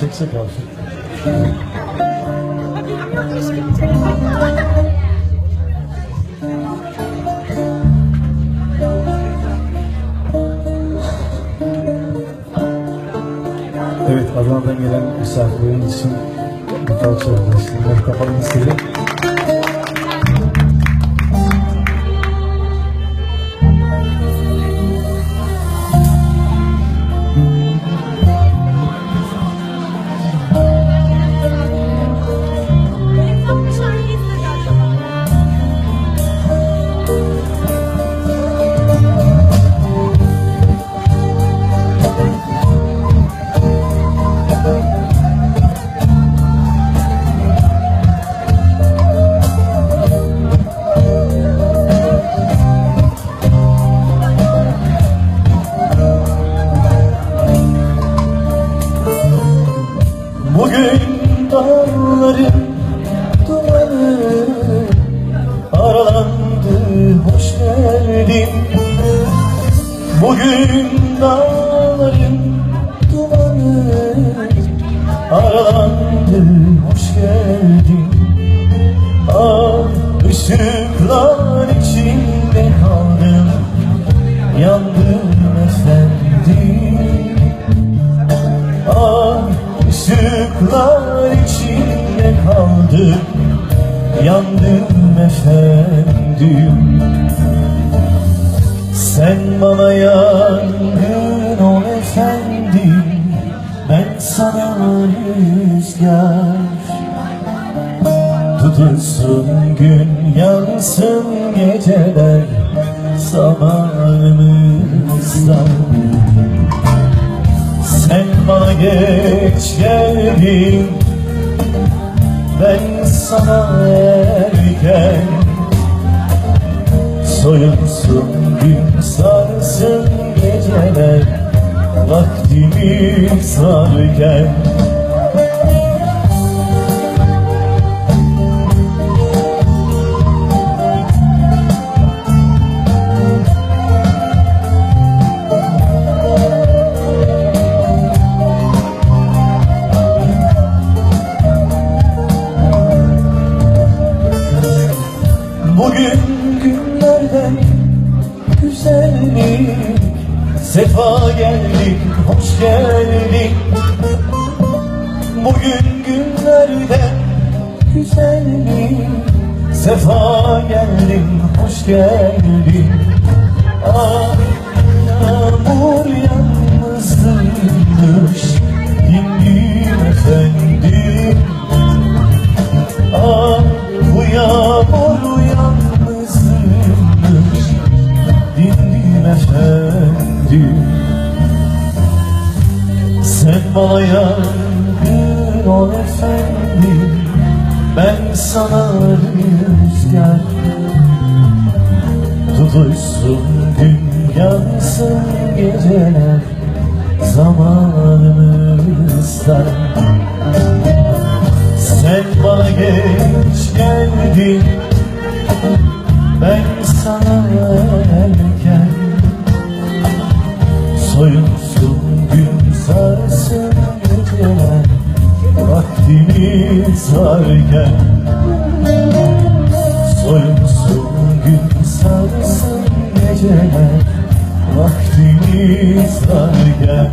Çeksek abi. Evet, Adana'dan gelen misafirlerimiz için bir parça aslında kapanmak istedim. Dağların dumanı aralandı hoş geldin. Bugün dağların dumanı aralandı hoş geldin ışıklar içinde kaldım. Yandım efendim. Sen bana yangın ol efendim. Ben sana rüzgar. Tutulsun gün yansın geceler. Zamanımızdan bana geç geldin Ben sana erken Soyunsun gün sarsın geceler. Vaktimiz varken Bugün günlerden güzellik. Sefa geldin, hoş geldin Bugün günlerden güzellik. Sefa geldin, hoş geldin Ah efendim Sen bana yangın ol efendim. Ben sana rüzgar Tutulsun gün yansın geceler. Zamanımızda sen bana geç geldin Varken Soyunsun gün sarsın geceler Vaktimiz varken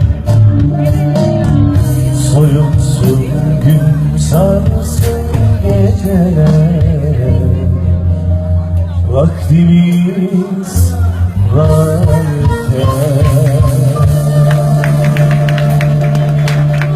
Soyunsun gün sarsın geceler Vaktimiz var